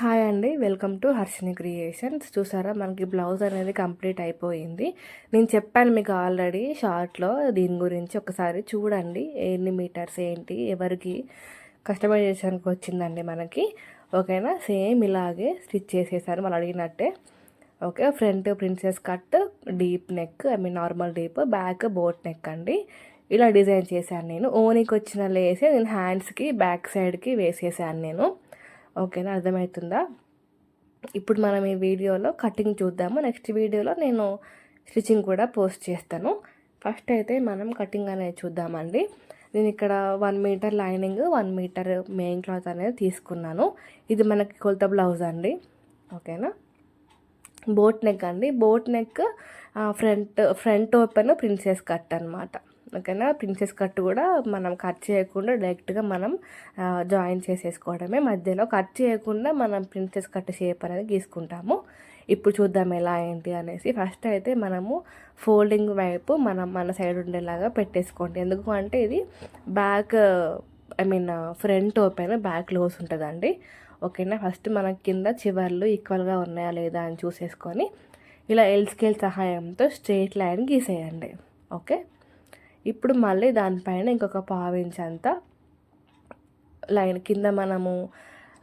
Hi అండి. Welcome to Harshini creations. చూసారా మనకి బ్లౌజ్ అనేది కంప్లీట్ అయిపోయింది. నేను చెప్పాను మీకు ఆల్రెడీ షార్ట్లో దీని గురించి ఒకసారి చూడండి ఎన్ని మీటర్స్ ఏంటి ఎవరికి కస్టమైజేషన్కి వచ్చిందండి మనకి. ఓకేనా? సేమ్ ఇలాగే స్టిచ్ చేసేసారు మనం అడిగినట్టే. Okay front princess cut deep neck I mean normal deep back boat neck అండి. ఇలా డిజైన్ చేశాను నేను. ఓనికి వచ్చిన లేసే నేను హ్యాండ్స్కి బ్యాక్ సైడ్కి వేసేసాను నేను. ఓకేనా? అర్థమవుతుందా ఇప్పుడు మనం ఈ వీడియోలో కటింగ్ చూద్దాము. నెక్స్ట్ వీడియోలో నేను స్టిచ్చింగ్ కూడా పోస్ట్ చేస్తాను. ఫస్ట్ అయితే మనం కటింగ్ అనేది చూద్దామండి. నేను ఇక్కడ one metre lining one metre main cloth అనేది తీసుకున్నాను. ఇది మనకి కొలత బ్లౌజ్ అండి. ఓకేనా? బోట్ నెక్ అండి. Boat neck front front open princess cut అనమాట ఓకేనా ప్రిన్సెస్ కట్ కూడా మనం కట్ చేయకుండా డైరెక్ట్గా మనం జాయిన్ చేసేసుకోవడమే. మధ్యలో కట్ చేయకుండా మనం ప్రిన్సెస్ కట్ షేప్ అనేది గీసుకుంటాము. ఇప్పుడు చూద్దాం ఎలా ఏంటి అనేసి. ఫస్ట్ అయితే మనము ఫోల్డింగ్ వైపు మనం మన సైడ్ ఉండేలాగా పెట్టేసుకోండి. ఎందుకు అంటే ఇది back I mean front open back close ఉంటుందండి. ఓకేనా? ఫస్ట్ మన కింద చివర్లు ఈక్వల్గా ఉన్నాయా లేదా అని చూసేసుకొని ఇలా ఎల్ స్కేల్ సహాయంతో స్ట్రేట్ లైన్ గీసేయండి. ఓకే? ఇప్పుడు మళ్ళీ దానిపైన ఇంకొక పావించ్ అంతా లైన్ కింద మనము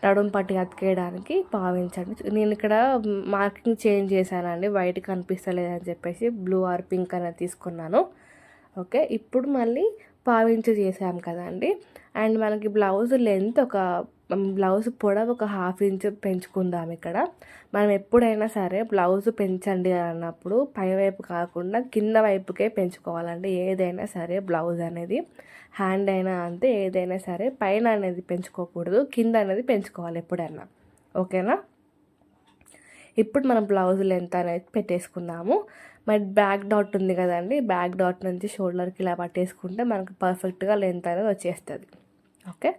నడుము పట్టి అతికేయడానికి పావించండి నేను ఇక్కడ మార్కింగ్ చేంజ్ చేశానండి. వైట్ కనిపిస్తలేదని చెప్పేసి బ్లూ ఆర్ పింక్ అనేది తీసుకున్నాను. ఓకే ఇప్పుడు మళ్ళీ పావించు చేసాం కదండి. అండ్ మనకి బ్లౌజ్ లెంత్ ఒక బ్లౌజ్ పొడవు ఒక హాఫ్ ఇంచ్ పెంచుకుందాం ఇక్కడ. మనం ఎప్పుడైనా సరే బ్లౌజ్ పెంచండి అన్నప్పుడు పై వైపు కాకుండా కింద వైపుకే పెంచుకోవాలండి. ఏదైనా సరే బ్లౌజ్ అనేది హ్యాండ్ అయినా అంతే ఏదైనా సరే పైన అనేది పెంచుకోకూడదు కింద అనేది పెంచుకోవాలి ఎప్పుడైనా. ఓకేనా? ఇప్పుడు మనం బ్లౌజ్ లెంత్ అనేది పెట్టేసుకుందాము. మరి బ్యాక్ డాట్ ఉంది కదండి బ్యాక్ డాట్ నుంచి షోల్డర్కి ఇలా పట్టేసుకుంటే మనకు పర్ఫెక్ట్గా లెంత్ అనేది వచ్చేస్తుంది. ఓకే?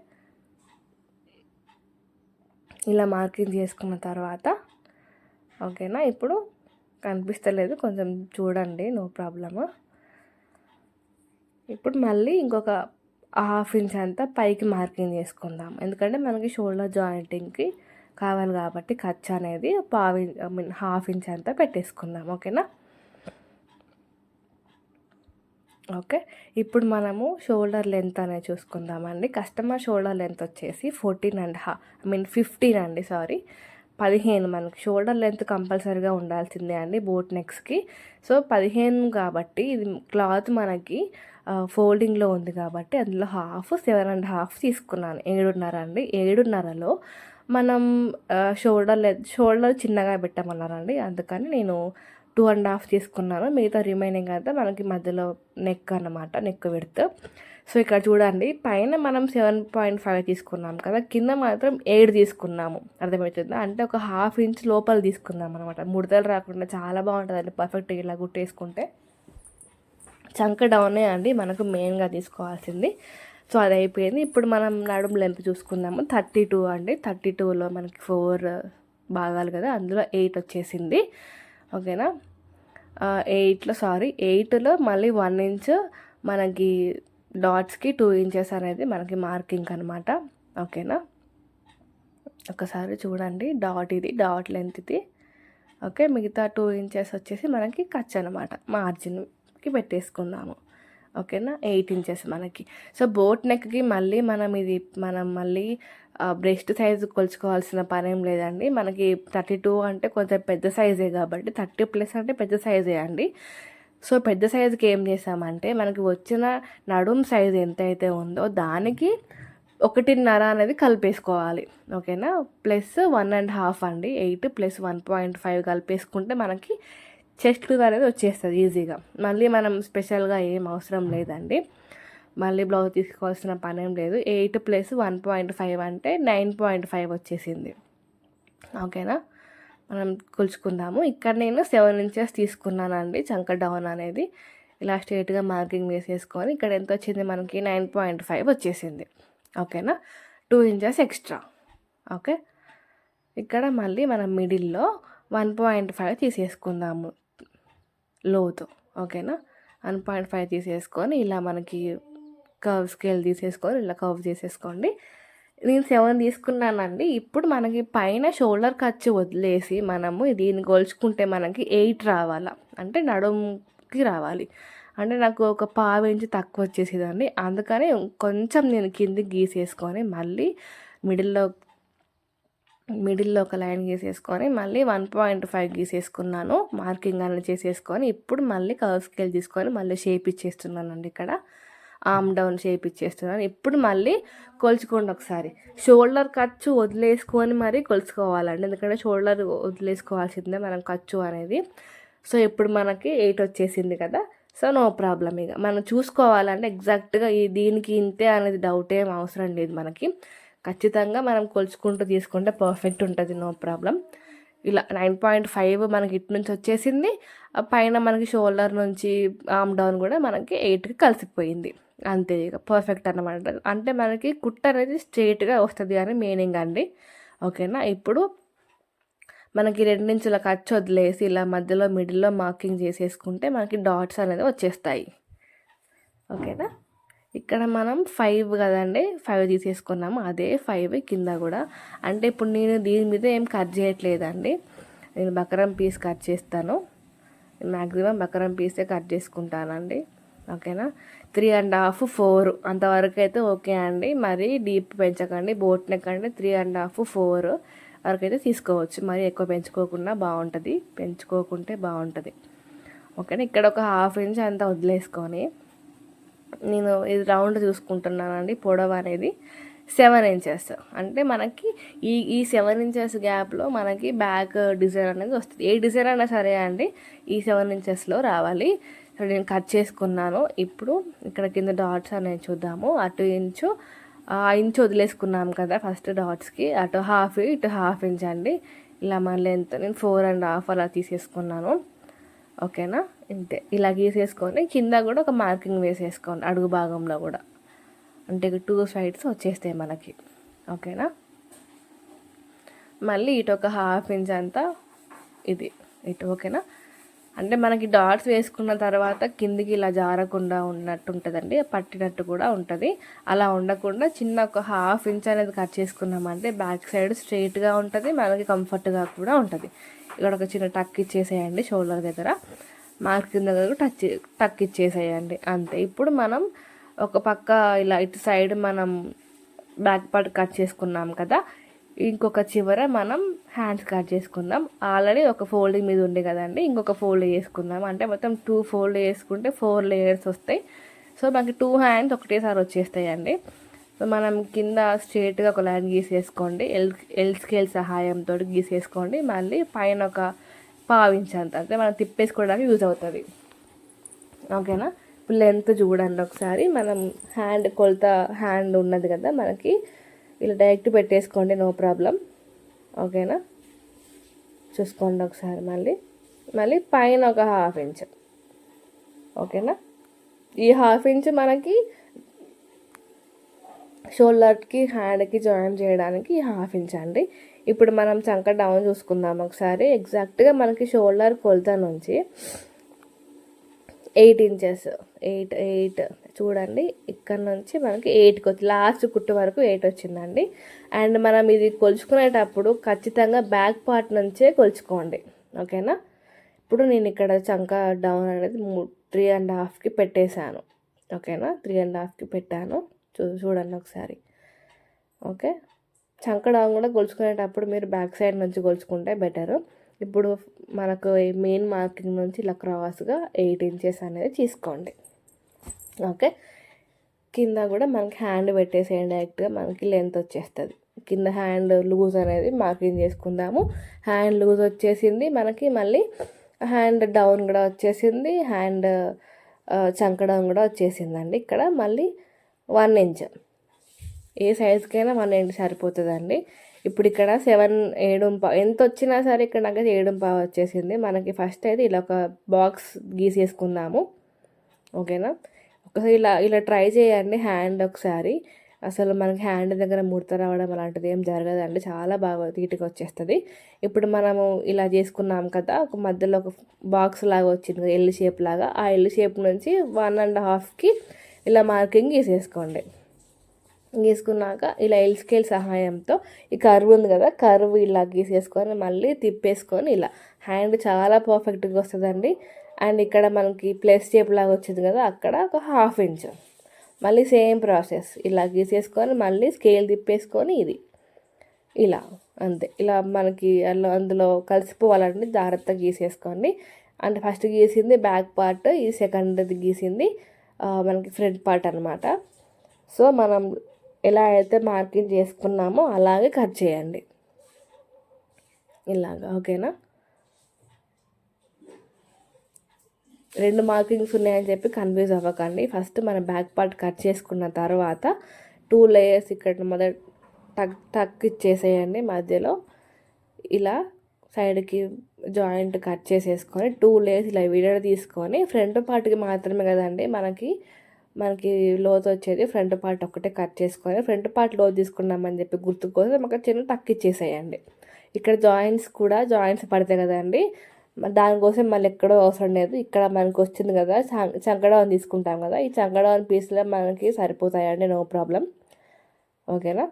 ఇలా మార్కింగ్ చేసుకున్న తర్వాత ఓకేనా? ఇప్పుడు కనిపిస్తలేదు. కొంచెం చూడండి. No problem. ఇప్పుడు మళ్ళీ ఇంకొక హాఫ్ ఇంచ్ అంతా పైకి మార్కింగ్ చేసుకుందాం. ఎందుకంటే మనకి షోల్డర్ జాయింటింగ్కి కావాలి కాబట్టి ఖర్చు అనేది పావు ఐ మీన్ హాఫ్ ఇంచ్ అంతా పెట్టేసుకుందాం. ఓకేనా? ఓకే. ఇప్పుడు మనము షోల్డర్ లెంత్ అనేది చూసుకుందామండి. కస్టమర్ షోల్డర్ లెంత్ వచ్చేసి ఫోర్టీన్ అండ్ హా ఐ మీన్ ఫిఫ్టీన్ అండి సారీ. పదిహేను మనకి షోల్డర్ లెంత్ కంపల్సరీగా ఉండాల్సిందే అండి బోట్ నెక్స్కి సో పదిహేను కాబట్టి ఇది క్లాత్ మనకి ఫోల్డింగ్లో ఉంది కాబట్టి అందులో హాఫ్ సెవెన్ అండ్ హాఫ్ తీసుకున్నాను. ఏడున్నర అండి. ఏడున్నరలో మనం షోల్డర్ లెంత్ షోల్డర్ చిన్నగా పెట్టమన్నారండి. అందుకని నేను టూ అండ్ హాఫ్ తీసుకున్నాను. మిగతా రిమైనింగ్ అంతా మనకి మధ్యలో నెక్ అన్నమాట నెక్ పెడితే సో ఇక్కడ చూడండి పైన మనం సెవెన్ పాయింట్ ఫైవ్ తీసుకున్నాం కదా కింద మాత్రం ఎయిట్ తీసుకున్నాము. అర్థమవుతుందా? అంటే ఒక హాఫ్ ఇంచ్ లోపల తీసుకున్నాం అనమాట ముడతలు రాకుండా చాలా బాగుంటుందండి పర్ఫెక్ట్గా ఇలా గుట్టేసుకుంటే చంక డౌనే అండి మనకు మెయిన్గా తీసుకోవాల్సింది. సో అది అయిపోయింది. ఇప్పుడు మనం నడుము లెంత్ చూసుకుందాము. థర్టీ టూ అండి. థర్టీ టూలో మనకి ఫోర్ భాగాలు కదా అందులో ఎయిట్ వచ్చేసింది. ఓకేనా? ఎయిట్లో సారీ ఎయిట్లో మళ్ళీ వన్ ఇంచ్ మనకి డాట్స్కి టూ ఇంచెస్ అనేది మనకి మార్కింగ్ అనమాట ఓకేనా? ఒకసారి చూడండి డాట్ ఇది డాట్ లెంత్ ఇది. ఓకే మిగతా టూ ఇంచెస్ వచ్చేసి మనకి ఖర్చు అనమాట మార్జిన్కి పెట్టేసుకుందాము ఓకేనా? ఎయిట్ ఇంచెస్ మనకి. సో బోట్ నెక్కి మళ్ళీ మనం ఇది మనం మళ్ళీ బ్రెస్ట్ సైజు కొలుచుకోవాల్సిన పని ఏం లేదండి. మనకి థర్టీ టూ అంటే కొంచెం పెద్ద సైజే కాబట్టి థర్టీ ప్లస్ అంటే పెద్ద సైజే అండి. సో పెద్ద సైజుకి ఏం చేసామంటే మనకి వచ్చిన నడుం సైజు ఎంత అయితే ఉందో దానికి ఒకటిన్నర అనేది కలిపేసుకోవాలి. ఓకేనా? ప్లస్ వన్ అండ్ హాఫ్ అండి. Eight plus one point five కలిపేసుకుంటే మనకి చెస్ట్ అనేది వచ్చేస్తుంది ఈజీగా. మళ్ళీ మనం స్పెషల్గా ఏం అవసరం లేదండి. మళ్ళీ బ్లౌజ్ తీసుకోవాల్సిన పని ఏం లేదు. Eight plus one point five అంటే నైన్ పాయింట్ ఫైవ్ వచ్చేసింది. ఓకేనా? మనం కొలుచుకుందాము. ఇక్కడ నేను సెవెన్ ఇంచెస్ తీసుకున్నానండి చంక డౌన్ అనేది. ఇలా స్ట్రేట్గా మార్కింగ్ వేసేసుకొని ఇక్కడ ఎంత వచ్చింది మనకి? నైన్ పాయింట్ ఫైవ్ వచ్చేసింది. ఓకేనా? Two inches extra. ఓకే? ఇక్కడ మళ్ళీ మనం మిడిల్లో వన్ పాయింట్ ఫైవ్ తీసేసుకుందాము. లోతు ఓకేనా? వన్ పాయింట్ ఫైవ్ తీసేసుకొని ఇలా మనకి కర్వ్ స్కేల్ తీసేసుకొని ఇలా కర్వ్ చేసేసుకోండి. నేను సెవెన్ తీసుకున్నానండి. ఇప్పుడు మనకి పైన షోల్డర్ ఖర్చు వదిలేసి మనము దీన్ని కొలుచుకుంటే మనకి ఎయిట్ రావాలా? అంటే నడుముకి రావాలి. అంటే నాకు ఒక పావు ఇంచు తక్కువ వచ్చేసేదండి. అందుకని కొంచెం నేను కిందికి గీసేసుకొని మళ్ళీ మిడిల్లో మిడిల్లో ఒక లైన్ గీసేసుకొని మళ్ళీ వన్ పాయింట్ ఫైవ్ గీసేసుకున్నాను. మార్కింగ్ అనేది చేసేసుకొని ఇప్పుడు మళ్ళీ కర్వ్ స్కేల్ తీసుకొని మళ్ళీ షేప్ ఇచ్చేస్తున్నానండి ఇక్కడ. ఆమ్ డౌన్ షేప్ ఇచ్చేస్తున్నాను. ఇప్పుడు మళ్ళీ కొలుచుకోండి ఒకసారి. షోల్డర్ ఖర్చు వదిలేసుకొని మరీ కొలుచుకోవాలండి. ఎందుకంటే షోల్డర్ వదిలేసుకోవాల్సిందే మనం ఖర్చు అనేది. సో ఇప్పుడు మనకి ఎయిట్ వచ్చేసింది కదా. సో నో ప్రాబ్లం ఇక. మనం చూసుకోవాలంటే ఎగ్జాక్ట్గా ఈ దీనికి ఇంతే అనేది డౌట్ ఏం అవసరం లేదు మనకి. ఖచ్చితంగా మనం కొలుచుకుంటూ తీసుకుంటే పర్ఫెక్ట్ ఉంటుంది నో ప్రాబ్లం ఇలా నైన్ పాయింట్ ఫైవ్ మనకి ఇటు నుంచి వచ్చేసింది. పైన మనకి షోల్డర్ నుంచి ఆమ్ డౌన్ కూడా మనకి ఎయిట్కి కలిసిపోయింది. అంతే ఇక పర్ఫెక్ట్ అనమాట అంటే మనకి కుట్ట అనేది స్ట్రైట్గా వస్తుంది అని మీనింగ్ అండి. ఓకేనా? ఇప్పుడు మనకి రెండించుల ఖర్చు వదిలేసి ఇలా మధ్యలో మిడిల్లో మార్కింగ్ చేసేసుకుంటే మనకి డాట్స్ అనేది వచ్చేస్తాయి. ఓకేనా? ఇక్కడ మనం ఫైవ్ కదండి? ఫైవ్ తీసేసుకున్నాము అదే ఫైవ్ కింద కూడా. అంటే ఇప్పుడు నేను దీని మీద ఏం కట్ చేయట్లేదండి. నేను బకరం పీస్ కట్ చేస్తాను. మ్యాక్సిమం బకరం పీసే కట్ చేసుకుంటానండి. ఓకేనా? త్రీ అండ్ హాఫ్ ఫోర్ అంతవరకు అయితే ఓకే అండి. మరి డీప్ పెంచకండి. బోట్ నెక్ అంటే త్రీ అండ్ హాఫ్ ఫోర్ వరకు అయితే తీసుకోవచ్చు. మరి ఎక్కువ పెంచుకోకుండా బాగుంటుంది. పెంచుకోకుంటే బాగుంటుంది. ఓకేనా? ఇక్కడ ఒక హాఫ్ ఇంచ్ అంతా వదిలేసుకొని నేను ఇది రౌండ్ చూసుకుంటున్నానండి పొడవు అనేది సెవెన్ ఇంచెస్. అంటే మనకి ఈ ఈ సెవెన్ ఇంచెస్ గ్యాప్లో మనకి బ్యాక్ డిజైన్ అనేది వస్తుంది. ఏ డిజైన్ అయినా సరే అండి ఈ సెవెన్ ఇంచెస్లో రావాలి. నేను కట్ చేసుకున్నాను. ఇప్పుడు ఇక్కడ కింద డాట్స్ అనేవి చూద్దాము. అటు ఇంచు ఆ ఇంచు వదిలేసుకున్నాం కదా ఫస్ట్ డాట్స్కి. అటు హాఫ్ ఇటు హాఫ్ ఇంచ్ అండి. ఇలా మళ్ళీ ఎంత నేను ఫోర్ అండ్ హాఫ్ అలా తీసేసుకున్నాను. ఓకేనా? ఇంతే. ఇలా గీసేసుకొని కింద కూడా ఒక మార్కింగ్ వేసేసుకోండి అడుగు భాగంలో కూడా. అంటే టూ సైడ్స్ వచ్చేస్తాయి మనకి. ఓకేనా? మళ్ళీ ఇటు ఒక హాఫ్ ఇంచ్ అంతా ఇది. ఇటు ఓకేనా? అంటే మనకి డాట్స్ వేసుకున్న తర్వాత కిందికి ఇలా జారకుండా ఉన్నట్టు ఉంటుందండి పట్టినట్టు కూడా ఉంటుంది. అలా ఉండకుండా చిన్న ఒక హాఫ్ ఇంచ్ అనేది కట్ చేసుకున్నామంటే బ్యాక్ సైడ్ స్ట్రైట్గా ఉంటుంది మనకి కంఫర్ట్గా కూడా ఉంటుంది. ఇక్కడ ఒక చిన్న టక్ ఇచ్చేసేయండి షోల్డర్ దగ్గర. మార్కింగ్ దగ్గర టచ్ టక్ ఇచ్చేసేయండి. అంతే. ఇప్పుడు మనం ఒక పక్క ఇలా ఇటు సైడ్ మనం బ్యాక్ పార్ట్ కట్ చేసుకున్నాం కదా ఇంకొక చివర మనం హ్యాండ్స్ కట్ చేసుకుందాం ఆల్రెడీ ఒక ఫోల్డింగ్ మీద ఉండే కదండి ఇంకొక ఫోల్డ్ చేసుకుందాం అంటే మొత్తం టూ ఫోల్డ్ చేసుకుంటే ఫోర్ లేయర్స్ వస్తాయి. సో మనకి టూ హ్యాండ్స్ ఒకటేసారి వచ్చేస్తాయండి. సో మనం కింద స్ట్రేట్గా ఒక లైన్ గీసేసుకోండి. ఎల్ ఎల్ స్కేల్ సహాయంతో గీసేసుకోండి. మళ్ళీ పైన ఒక పావించేంత. అంటే మనం తిప్పేసుకోవడానికి యూజ్ అవుతుంది. ఓకేనా? ఇప్పుడు లెంత్ చూడండి ఒకసారి. మనం హ్యాండ్ కొలత హ్యాండ్ ఉన్నది కదా మనకి. ఇలా డైరెక్ట్ పెట్టేసుకోండి నో ప్రాబ్లం. ఓకేనా? చూసుకోండి ఒకసారి మళ్ళీ. మళ్ళీ పైన ఒక హాఫ్ ఇంచ్. ఓకేనా? ఈ హాఫ్ ఇంచ్ మనకి షోల్డర్కి హ్యాండ్కి జాయిన్ చేయడానికి హాఫ్ ఇంచ్ అండి. ఇప్పుడు మనం చంక డౌన్ చూసుకుందాం ఒకసారి. ఎగ్జాక్ట్గా మనకి షోల్డర్ కొలత నుంచి ఎయిట్ ఇంచెస్ ఎయిట్ ఎయిట్ చూడండి. ఇక్కడ నుంచి మనకి ఎయిట్కి వచ్చి లాస్ట్ కుట్టు వరకు ఎయిట్ వచ్చిందండి. అండ్ మనం ఇది కొలుచుకునేటప్పుడు ఖచ్చితంగా బ్యాక్ పార్ట్ నుంచే కొలుచుకోండి. ఓకేనా ఇప్పుడు నేను ఇక్కడ చంక డౌన్ అనేది త్రీ అండ్ హాఫ్కి పెట్టేశాను. ఓకేనా త్రీ అండ్ హాఫ్కి పెట్టాను. చూ చూడండి ఒకసారి. ఓకే చంక డౌన్ కూడా కొలుచుకునేటప్పుడు మీరు బ్యాక్ సైడ్ నుంచి కొలుచుకుంటే బెటర్. ఇప్పుడు మనకు మెయిన్ మార్కింగ్ నుంచి ఇలా క్రాస్గా ఎయిట్ ఇంచెస్ అనేది తీసుకోండి. ఓకే? కింద కూడా మనకి హ్యాండ్ పెట్టేసేయండి డైరెక్ట్గా మనకి లెంత్ వచ్చేస్తుంది. కింద హ్యాండ్ లూజ్ అనేది మార్కింగ్ చేసుకుందాము. హ్యాండ్ లూజ్ వచ్చేసింది మనకి మళ్ళీ హ్యాండ్ డౌన్ కూడా వచ్చేసింది హ్యాండ్ చంకడం కూడా వచ్చేసిందండి. ఇక్కడ మళ్ళీ వన్ ఇంచ్. ఏ సైజుకైనా వన్ ఎండ్ సరిపోతుందండి. ఇప్పుడు ఇక్కడ సెవెన్ ఏడు ఎంత వచ్చినా సరే ఇక్కడ నాకైతే ఏడు పావు వచ్చేసింది. మనకి ఫస్ట్ అయితే ఇలా ఒక బాక్స్ గీసేసుకుందాము. ఓకేనా? ఒకసారి ఇలా ఇలా ట్రై చేయండి హ్యాండ్ ఒకసారి. అసలు మనకి హ్యాండ్ దగ్గర ముడత రావడం అలాంటిది ఏం జరగదండి. చాలా బాగా తీటికి వచ్చేస్తుంది. ఇప్పుడు మనము ఇలా చేసుకున్నాం కదా ఒక మధ్యలో ఒక బాక్స్ లాగా వచ్చింది కదా ఎల్ షేప్ లాగా. ఆ ఎల్ షేప్ నుంచి వన్ అండ్ హాఫ్కి ఇలా మార్కింగ్ గీసేసుకోండి. గీసుకున్నాక ఇలా ఎల్ స్కేల్ సహాయంతో ఈ కర్వ్ ఉంది కదా కర్వ్ ఇలా గీసేసుకొని మళ్ళీ తిప్పేసుకొని ఇలా. హ్యాండ్ చాలా పర్ఫెక్ట్గా వస్తుందండి. అండ్ ఇక్కడ మనకి ప్లస్ షేప్ లాగా వచ్చింది కదా అక్కడ ఒక హాఫ్ ఇంచ్ మళ్ళీ సేమ్ ప్రాసెస్ ఇలా గీసేసుకొని మళ్ళీ స్కేల్ తిప్పేసుకొని ఇది. ఇలా అంతే. ఇలా మనకి అందులో అందులో కలిసిపోవాలంటే జాగ్రత్తగా గీసేసుకోండి. అంటే ఫస్ట్ గీసింది బ్యాక్ పార్ట్ ఈ సెకండ్ది గీసింది మనకి ఫ్రంట్ పార్ట్ అనమాట సో మనం ఎలా అయితే మార్కింగ్ చేసుకున్నామో అలాగే కట్ చేయండి. ఇలాగా ఓకేనా? రెండు మార్కింగ్స్ ఉన్నాయని చెప్పి కన్ఫ్యూజ్ అవ్వకండి. ఫస్ట్ మన బ్యాక్ పార్ట్ కట్ చేసుకున్న తర్వాత టూ లేయర్స్ ఇక్కడ మొదట టక్ టక్ ఇచ్చేసేయండి మధ్యలో. ఇలా సైడ్కి జాయింట్ కట్ చేసేసుకొని టూ లేయర్స్ ఇలా విడడ తీసుకొని ఫ్రంట్ పార్ట్కి మాత్రమే కదండి మనకి మనకి లోతు వచ్చేది ఫ్రంట్ పార్ట్ ఒక్కటే కట్ చేసుకోవాలి. ఫ్రంట్ పార్ట్ లోతు తీసుకున్నామని చెప్పి గుర్తు కోసం ఒక చిన్న టక్ ఇచ్చేసేయండి. ఇక్కడ జాయింట్స్ కూడా జాయింట్స్ పడతాయి కదండి. దానికోసం మళ్ళీ ఎక్కడో అవసరం లేదు. ఇక్కడ మనకు వచ్చింది కదా చంకడవని తీసుకుంటాం కదా ఈ చంకడవని పీస్లో మనకి సరిపోతాయండి నో ప్రాబ్లం. ఓకేనా?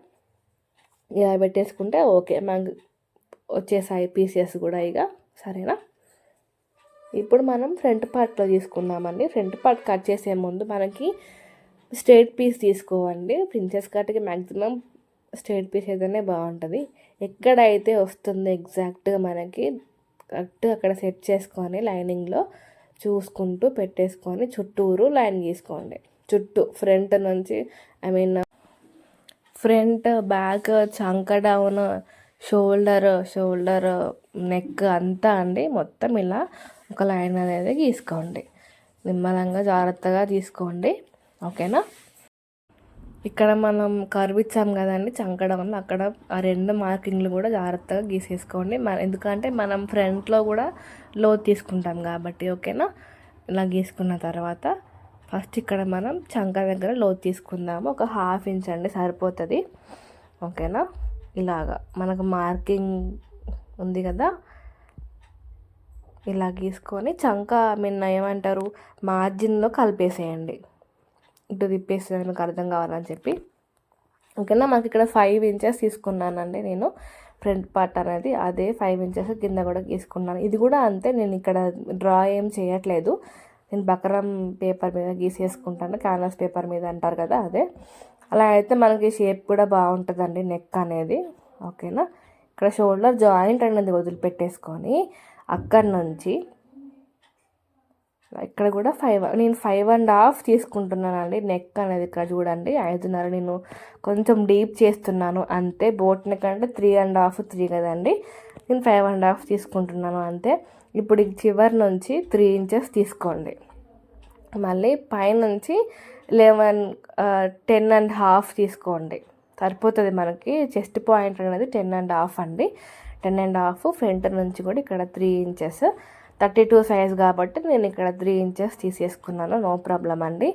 ఇలా పెట్టేసుకుంటే ఓకే. మనకు వచ్చేసాయి పీసెస్ కూడా ఇక. సరేనా? ఇప్పుడు మనం ఫ్రంట్ పార్ట్లో తీసుకుందామండి. ఫ్రంట్ పార్ట్ కట్ చేసే ముందు మనకి స్ట్రేట్ పీస్ తీసుకోవండి. ప్రిన్సెస్ కట్కి మ్యాక్సిమం స్ట్రేట్ పీస్ అయితేనే బాగుంటుంది. ఎక్కడైతే వస్తుందో ఎగ్జాక్ట్గా మనకి కరెక్ట్ అక్కడ సెట్ చేసుకొని లైనింగ్లో చూసుకుంటూ పెట్టేసుకొని చుట్టూరు లైన్ గీసుకోండి. చుట్టూ ఫ్రంట్ నుంచి ఐ మీన్ ఫ్రంట్ బ్యాక్ చంక డౌన్ షోల్డర్ షోల్డర్ నెక్ అంతా అండి. మొత్తం ఇలా ఒక లైన్ అనేది గీసుకోండి. నిమ్మలంగా జాగ్రత్తగా తీసుకోండి ఓకేనా? ఇక్కడ మనం కర్వ్ ఇచ్చాం కదండి చంకడం అక్కడ ఆ రెండు మార్కింగ్లు కూడా జాగ్రత్తగా గీసేసుకోండి. మన ఎందుకంటే మనం ఫ్రంట్లో కూడా లో తీసుకుంటాం కాబట్టి ఓకేనా? ఇలా గీసుకున్న తర్వాత ఫస్ట్ ఇక్కడ మనం చంక దగ్గర లో తీసుకుందాము. ఒక హాఫ్ ఇంచ్ అండి సరిపోతుంది. ఓకేనా? ఇలాగా మనకు మార్కింగ్ ఉంది కదా? ఇలా గీసుకొని చంక మిన్న ఏమంటారు? మార్జిన్లో కలిపేసేయండి. ఇటు తిప్పేస్తే మీకు అర్థం కావాలని చెప్పి. ఓకేనా? మాకు ఇక్కడ ఫైవ్ ఇంచెస్ తీసుకున్నానండి నేను. ఫ్రంట్ పార్ట్ అనేది అదే ఫైవ్ ఇంచెస్ కింద కూడా గీసుకున్నాను. ఇది కూడా అంతే. నేను ఇక్కడ డ్రా ఏం చేయట్లేదు. నేను బకరం పేపర్ మీద గీసేసుకుంటాను. క్యాన్వాస్ పేపర్ మీద అంటారు కదా అదే. అలా అయితే మనకి షేప్ కూడా బాగుంటుందండి నెక్ అనేది. ఓకేనా? ఇక్కడ షోల్డర్ జాయింట్ అనేది వదిలిపెట్టేసుకొని అక్కడి నుంచి ఇక్కడ కూడా ఫైవ్ నేను ఫైవ్ అండ్ హాఫ్ తీసుకుంటున్నానండి నెక్ అనేది ఇక్కడ చూడండి. ఐదున్నర నేను కొంచెం డీప్ చేస్తున్నాను అంతే. బోట్ నెక్ అంటే త్రీ అండ్ హాఫ్ త్రీ కదండి. నేను ఫైవ్ అండ్ హాఫ్ తీసుకుంటున్నాను అంతే. ఇప్పుడు చివరి నుంచి త్రీ ఇంచెస్ తీసుకోండి. మళ్ళీ పైనుంచి లెవెన్ టెన్ అండ్ హాఫ్ తీసుకోండి. సరిపోతుంది మనకి. చెస్ట్ పాయింట్ అనేది టెన్ అండ్ హాఫ్ అండి. టెన్ అండ్ హాఫ్ ఫ్రంట్ నుంచి కూడా ఇక్కడ three inches. Thirty two size కాబట్టి నేను ఇక్కడ త్రీ ఇంచెస్ తీసేసుకున్నాను. నో ప్రాబ్లం అండి.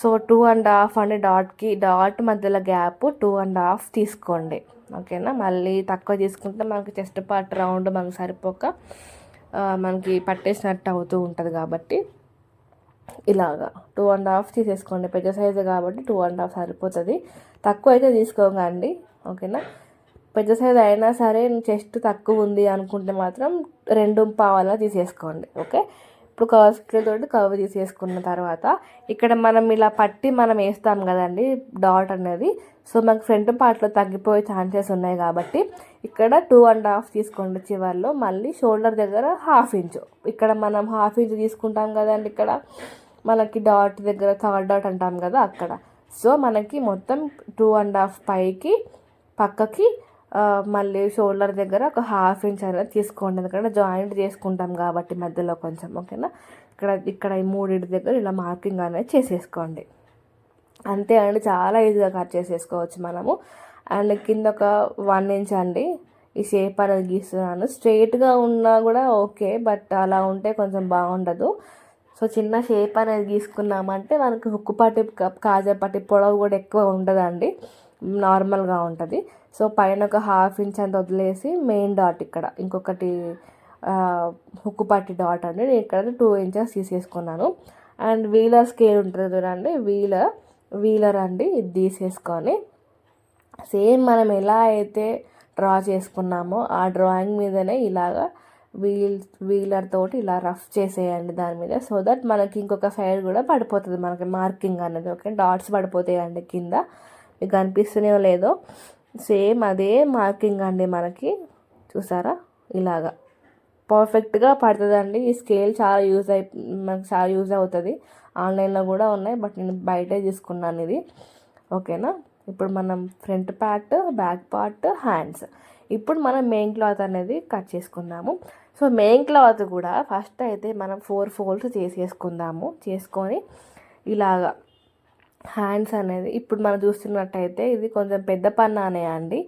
సో టూ అండ్ హాఫ్ అండి డాట్కి డాట్ మధ్యలో గ్యాప్ టూ అండ్ హాఫ్ తీసుకోండి. ఓకేనా? మళ్ళీ తక్కువ తీసుకుంటే మనకి చెస్ట్ పార్ట్ రౌండ్ మనకు సరిపోక మనకి పట్టేసినట్టు అవుతూ ఉంటుంది కాబట్టి. ఇలాగా టూ అండ్ హాఫ్ తీసేసుకోండి. పెద్ద సైజు కాబట్టి టూ అండ్ హాఫ్ సరిపోతుంది. తక్కువ అయితే తీసుకోకండి. ఓకేనా? పెద్ద సైజ్ అయినా సరే చెస్ట్ తక్కువ ఉంది అనుకుంటే మాత్రం రెండు పావాలా తీసేసుకోండి. ఓకే? ఇప్పుడు కవర్ తోటి కవర్ తీసేసుకున్న తర్వాత ఇక్కడ మనం ఇలా పట్టి మనం వేస్తాం కదండి డాట్ అనేది. సో మనకు ఫ్రంట్ పార్ట్లో తగ్గిపోయే ఛాన్సెస్ ఉన్నాయి కాబట్టి ఇక్కడ టూ అండ్ హాఫ్ తీసుకోండి చివరిలో. మళ్ళీ షోల్డర్ దగ్గర హాఫ్ ఇంచు ఇక్కడ మనం హాఫ్ ఇంచు తీసుకుంటాం కదండి ఇక్కడ. మనకి డాట్ దగ్గర థర్డ్ డాట్ అంటాం కదా అక్కడ. సో మనకి మొత్తం టూ అండ్ హాఫ్ పైకి పక్కకి మళ్ళీ షోల్డర్ దగ్గర ఒక హాఫ్ ఇంచ్ అనేది తీసుకోండి. ఎందుకంటే జాయింట్ చేసుకుంటాం కాబట్టి మధ్యలో కొంచెం ఓకేనా? ఇక్కడ ఇక్కడ ఈ మూడింటి దగ్గర ఇలా మార్కింగ్ అనేది చేసేసుకోండి. అంతే అండి చాలా ఈజీగా కట్ చేసేసుకోవచ్చు మనము. అండ్ కింద ఒక వన్ ఇంచ్ అండి ఈ షేప్ అనేది గీస్తున్నాను. స్ట్రైట్గా ఉన్నా కూడా ఓకే బట్ అలా ఉంటే కొంచెం బాగుండదు. సో చిన్న షేప్ అనేది గీసుకున్నామంటే మనకి హుక్కు పట్టి కాజా పట్టి పొడవు కూడా ఎక్కువ ఉండదండి. నార్మల్గా ఉంటుంది. సో పైన ఒక హాఫ్ ఇంచ్ అంత వదిలేసి మెయిన్ డాట్ ఇక్కడ ఇంకొకటి హుక్కు పట్టి డాట్ అండి. నేను ఇక్కడ టూ ఇంచెస్ తీసేసుకున్నాను. అండ్ వీలర్ స్కేల్ ఉంటుంది చూడండి వీలర్ వీలర్ అండి ఇది తీసేసుకొని. సేమ్ మనం ఎలా అయితే డ్రా చేసుకున్నామో ఆ డ్రాయింగ్ మీదనే ఇలాగా వీల్ వీలర్ తోటి ఇలా రఫ్ చేసేయండి దాని మీద సో దట్ మనకి ఇంకొక సైడ్ కూడా పడిపోతుంది మనకి మార్కింగ్ అనేది ఓకే? డాట్స్ పడిపోతాయండి కింద. మీకు కనిపిస్తూనే లేదో. సేమ్ అదే మార్కింగ్ అండి మనకి. చూసారా? ఇలాగా. పర్ఫెక్ట్గా పడుతుందండి. ఈ స్కేల్ చాలా యూజ్ అయి మనకు చాలా యూజ్ అవుతుంది. ఆన్లైన్లో కూడా ఉన్నాయి బట్ నేను బయటే తీసుకున్నాను ఇది. ఓకేనా? ఇప్పుడు మనం front part back part hands. ఇప్పుడు మనం మెయిన్ క్లాత్ అనేది కట్ చేసుకుందాము. సో మెయిన్ క్లాత్ కూడా ఫస్ట్ అయితే మనం ఫోర్ ఫోల్డ్స్ చేసేసుకుందాము. చేసుకొని ఇలాగా హ్యాండ్స్ అనేది ఇప్పుడు మనం చూస్తున్నట్టయితే ఇది కొంచెం పెద్ద పన్నానే అండి.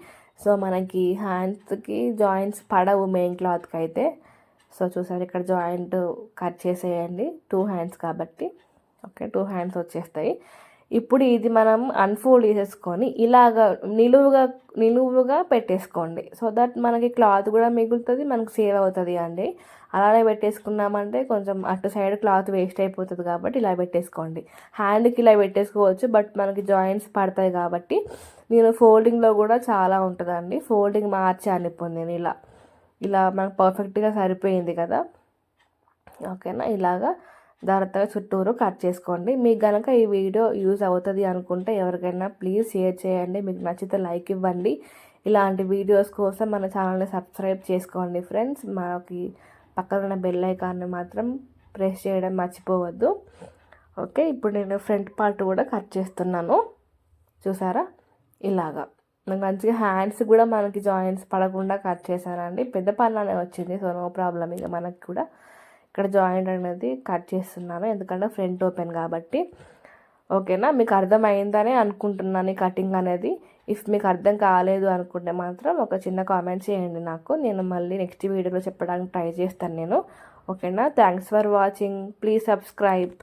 సో మనకి హ్యాండ్స్కి జాయింట్స్ పడవు మెయిన్ క్లాత్కి అయితే సో చూసారు ఇక్కడ జాయింట్ కట్ చేసేయండి. టూ హ్యాండ్స్ కాబట్టి. ఓకే టూ హ్యాండ్స్ వచ్చేస్తాయి. ఇప్పుడు ఇది మనం అన్ఫోల్డ్ చేసేసుకొని ఇలాగ నిలువుగా నిలువుగా పెట్టేసుకోండి. సో దట్ మనకి క్లాత్ కూడా మిగులుతుంది మనకు సేవ్ అవుతుంది అండి. అలానే పెట్టేసుకున్నామంటే కొంచెం అటు సైడ్ క్లాత్ వేస్ట్ అయిపోతుంది కాబట్టి ఇలా పెట్టేసుకోండి. హ్యాండ్కి ఇలా పెట్టేసుకోవచ్చు బట్ మనకి జాయింట్స్ పడతాయి కాబట్టి నేను ఫోల్డింగ్లో కూడా చాలా ఉంటుందండి. ఫోల్డింగ్ మార్చాను ఇప్పుడు నేను ఇలా. ఇలా మనకు పర్ఫెక్ట్గా సరిపోయింది కదా. ఓకేనా ఇలాగా జాగ్రత్తగా చుట్టూరు కట్ చేసుకోండి. మీకు కనుక ఈ వీడియో యూజ్ అవుతుంది అనుకుంటే ఎవరికైనా ప్లీజ్ షేర్ చేయండి. మీకు నచ్చితే లైక్ ఇవ్వండి. ఇలాంటి వీడియోస్ కోసం మన ఛానల్ని సబ్స్క్రైబ్ చేసుకోండి ఫ్రెండ్స్. మనకి పక్కన ఉన్న బెల్ ఐకాన్ని మాత్రం ప్రెస్ చేయడం మర్చిపోవద్దు. ఓకే ఇప్పుడు నేను ఫ్రంట్ పార్ట్ కూడా కట్ చేస్తున్నాను. చూసారా? ఇలాగా. మంచిగా హ్యాండ్స్ కూడా మనకి జాయింట్స్ పడకుండా కట్ చేశానండి పెద్ద పనులనే వచ్చింది సో నో ప్రాబ్లం. ఇక మనకి కూడా ఇక్కడ జాయింట్ అనేది కట్ చేస్తున్నాను. ఎందుకంటే ఫ్రంట్ ఓపెన్ కాబట్టి. ఓకేనా? మీకు అర్థమైందనే అనుకుంటున్నాను ఈ కటింగ్ అనేది. ఇఫ్ మీకు అర్థం కాలేదు అనుకుంటే మాత్రం ఒక చిన్న కామెంట్ చేయండి నాకు. నేను మళ్ళీ నెక్స్ట్ వీడియోలో చెప్పడానికి ట్రై చేస్తాను నేను. ఓకేనా? Thanks for watching. Please subscribe.